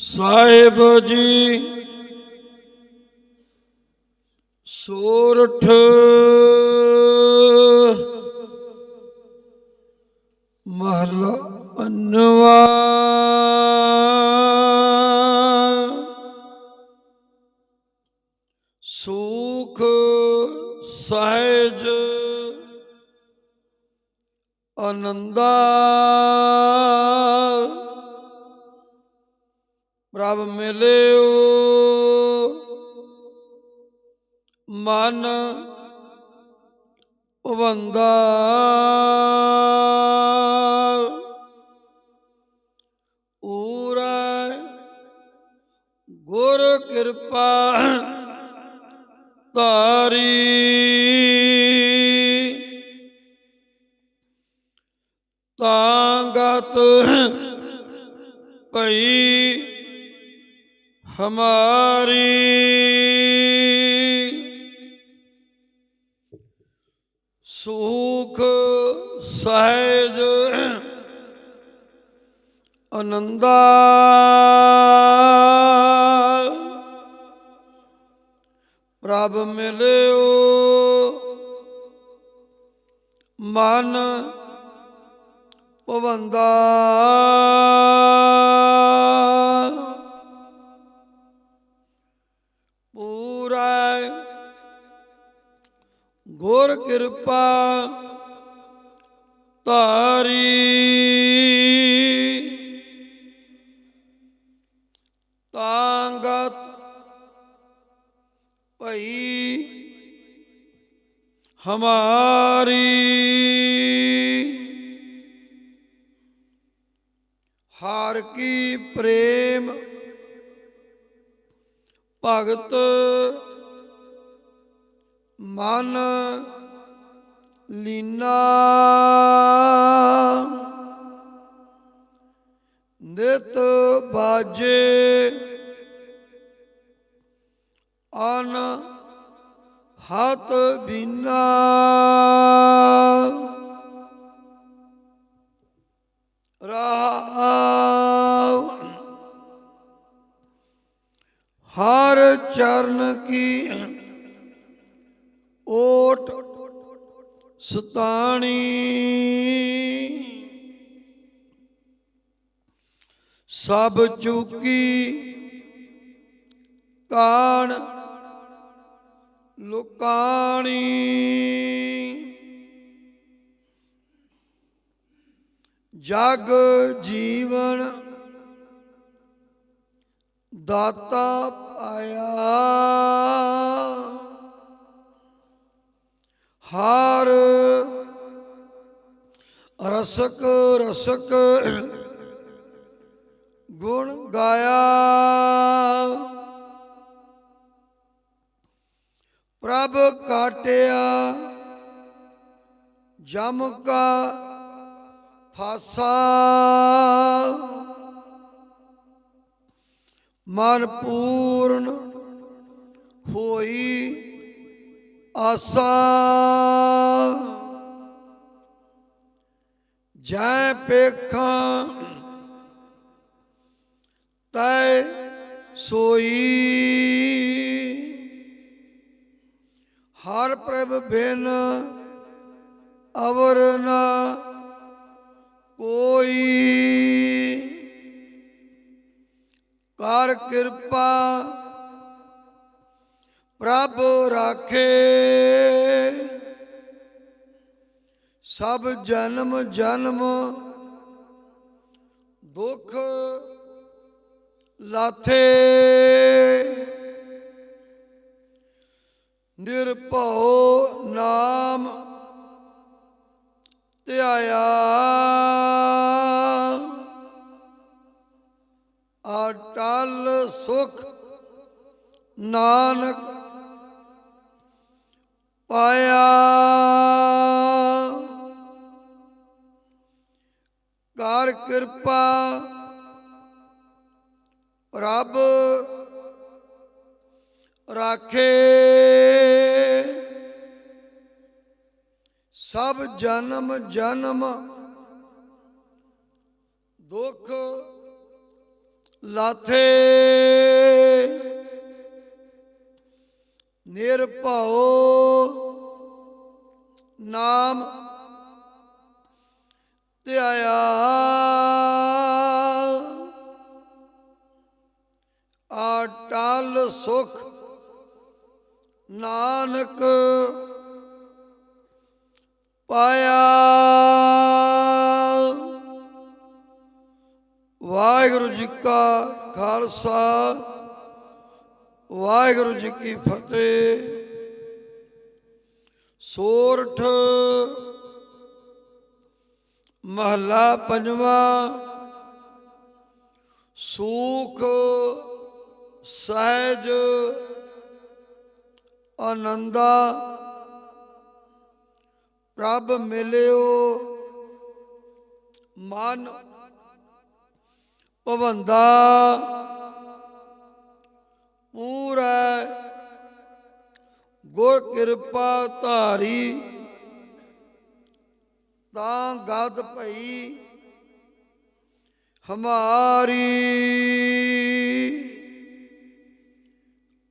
ਸਾਹਿਬ ਜੀ ਸੋਰਠ। ਮਹਲਾ ਅੰਨਵਾ ਸੁਖ ਸਹਿਜ ਆਨੰਦਾ ਪ੍ਰਭ ਮਿਲਿਓ। ਮਨ ਪਵੰਦਾ ਊਰੈ ਗੁਰ ਕਿਰਪਾ ਤਾਰੀ ਹਮਾਰੀ ਸੁਖ ਸਹਿਜ ਆਨੰਦਾ। ਪ੍ਰਭ ਮਿਲਿਓ ਮਨ ਪਵੰਦਾ ਗੁਰ ਕਿਰਪਾ ਤਾਰੀ ਤਾਂਗਤ ਭਈ ਹਮਾਰੀ। ਹਾਰ ਕੀ ਪ੍ਰੇਮ ਭਗਤ ਮਨ ਲੀਨਾ। ਨਿਤ ਬਾਜੇ ਅਨ ਹੱਥ ਬਿਨਾ। ਸਭ ਚੁਕੀ ਕਾਣ ਲੁਕਾਣੀ। ਜਗ ਜੀਵਨ ਦਾਤਾ ਪਾਇਆ। ਹਰ ਰਸਕ ਰਸਕ ਜਮ ਕਾ ਫਾਸਾ। ਮਨ ਪੂਰਨ ਹੋਈ ਆਸਾ। ਜੈ ਪੇਖਾਂ ਤੈ ਸੋਈ। ਹਰ ਪ੍ਰਭ ਬਿਨ ਅਵਰ ਨਾ ਕੋਈ। ਕਰ ਕਿਰਪਾ ਪ੍ਰਭ ਰਾਖੇ। ਸਭ ਜਨਮ ਜਨਮ ਦੁੱਖ ਲਾਥੇ। ਪਾਇਆ। ਕਰ ਕਿਰਪਾ ਰੱਬ ਰਾਖੇ। ਸਭ ਜਨਮ ਜਨਮ ਦੁੱਖ ਲਾਥੇ। ਨਿਰਭਉ ਪਾਇਆ। ਵਾਹਿਗੁਰੂ ਜੀ ਕਾ ਖਾਲਸਾ, ਵਾਹਿਗੁਰੂ ਜੀ ਕੀ ਫਤਿਹ। ਸੋਰਠ, ਮਹਲਾ ਪੰਜਵਾ, ਸੂਖ, ਸਹਿਜ, ਆਨੰਦਾ। ਪ੍ਰਭ ਮਿਲਿਓ। ਮਨ ਭਵੰਦਾ। ਪੂਰਾ ਗੁਰ ਕਿਰਪਾ ਧਾਰੀ। ਤਾਂ ਗਦ ਭਈ ਹਮਾਰੀ।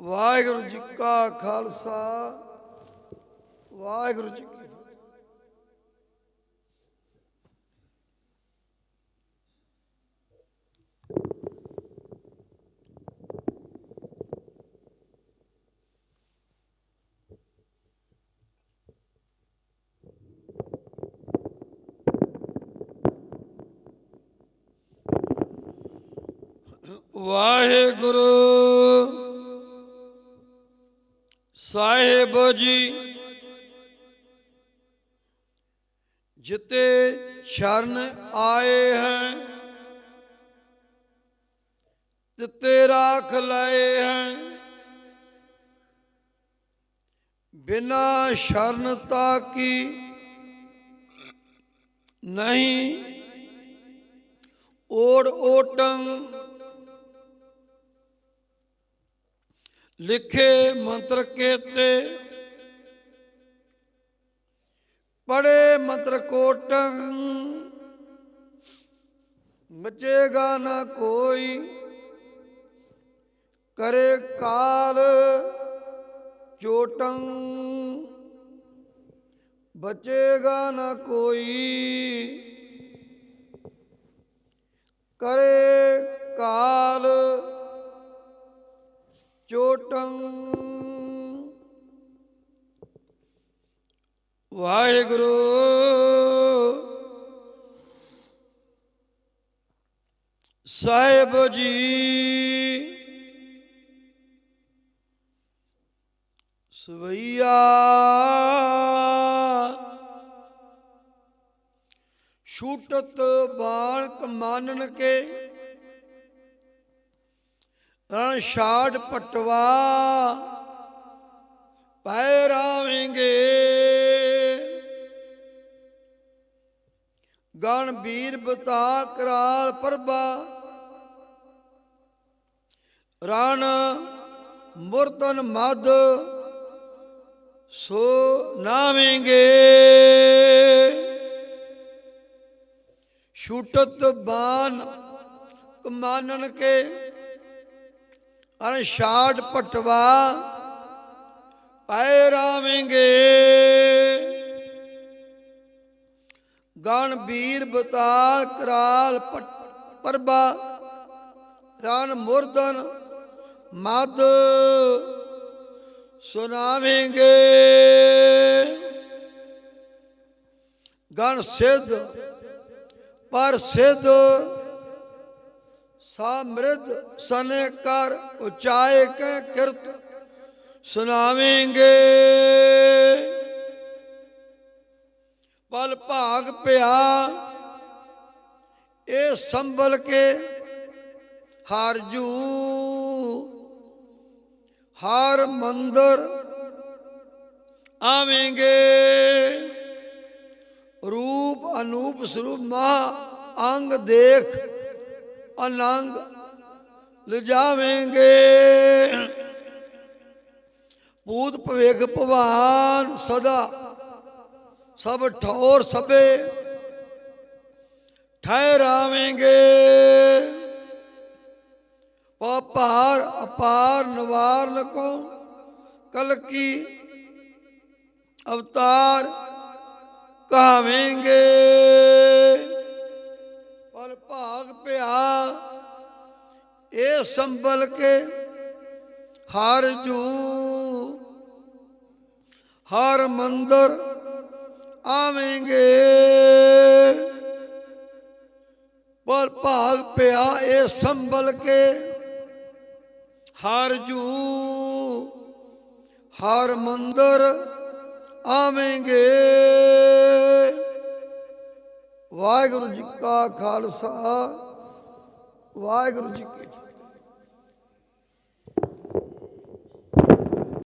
ਵਾਹਿਗੁਰੂ ਜੀ ਕਾ ਖਾਲਸਾ। ਵਾਹਿਗੁਰੂ ਜੀ ਕੀ ਫਤਿਹ ਵਾਹਿਗੁਰੂ, ਸਾਹਿਬ ਜੀ, ਜਿਤੇ ਸ਼ਰਨ ਆਏ ਹੈ ਤਿਤੇ ਰਾਖ ਲਏ ਹੈ, ਬਿਨਾ ਸ਼ਰਨਤਾ ਕੀ ਨਹੀਂ, ਓੜ ਓਟੰ ਲਿਖੇ ਮੰਤਰ ਕੇਤੇ ਪੜੇ ਮੰਤਰ ਕੋਟੰ, ਮਚੇਗਾ ਨਾ ਕੋਈ, ਕਰੇ ਕਾਲ ਚੋਟੰ, ਬਚੇਗਾ ਨਾ ਕੋਈ, ਕਰੇ ਕਾਲ ਸਾਹਿਬ ਜੀ। ਸਵਈਆ। ਛੂਟਤ ਬਾਣ ਕਮਾਨਨ ਕੇ। ਰਣ ਛਾੜ ਪਟਵਾ। ਪੈ ਰਾਵੇਂਗੇ। ਗਣ ਵੀਰ ਬਤਾ ਕਰਾਲ ਪ੍ਰਭਾ। ਰਣ ਮੁਰਤਨ ਮਦ ਸੋ ਨਾਵੇਂਗੇ। ਛੂਟਤ ਬਾਨ ਕਮਾਨਨ ਕੇ ਅਨ ਛਾੜ ਪਟਵਾ ਪੈ ਰਾਵੇਂਗੇ। ਗਣ ਵੀਰ ਬਤਾ ਕਰਾਲ ਪਟ- ਪਰਬਾ, ਰਣ ਮੁਰਦਨ ਮਦ ਸੁਨਾਵੇਂਗੇ ਗਣ ਸਿੱਧ, ਪਰ ਸਿੱਧ ਸਮ੍ਰਿਧ ਸਨੇ ਕਰ ਉਚਾਏ ਕੇ ਕਿਰਤ ਸੁਨਾਵੇਂਗੇ ਪਲ ਭਾਗ ਪਿਆ, ਇਹ ਸੰਭਲ ਕੇ ਹਰ ਹਰ ਮੰਦਰ ਆਵੇਂਗੇ। ਰੂਪ ਅਨੂਪ ਸਰੂਪ ਮਹਾ ਅੰਗ ਦੇਖ ਅਨੰਗ ਲਿਜਾਵੇਂਗੇ। ਭੂਤ ਭਵੇਖ ਭਵਾਨ ਸਦਾ ਸਭ ਠੌਰ ਸਭੇ ਠਹਿਰਾਵੇਂਗੇ। ਪਾ ਭਾਰ ਅਪਾਰ ਨਿਵਾਰਨ ਕੋ ਕਲ ਕੀ ਅਵਤਾਰ ਕਹਾਵੇਂਗੇ ਪਰ ਭਾਗ ਪਿਆ ਇਹ ਸੰਭਲ ਕੇ ਹਰ ਜੂ ਹਰ ਮੰਦਰ ਆਵੇਂਗੇ ਪਰ ਭਾਗ ਪਿਆ ਇਹ ਸੰਭਲ ਕੇ ਹਰ ਜੂ ਹਰ ਮੰਦਰ ਆਵੇਂਗੇ। ਵਾਹਿਗੁਰੂ ਜੀ ਕਾ ਖਾਲਸਾ ਵਾਹਿਗੁਰੂ ਜੀ ਕੀ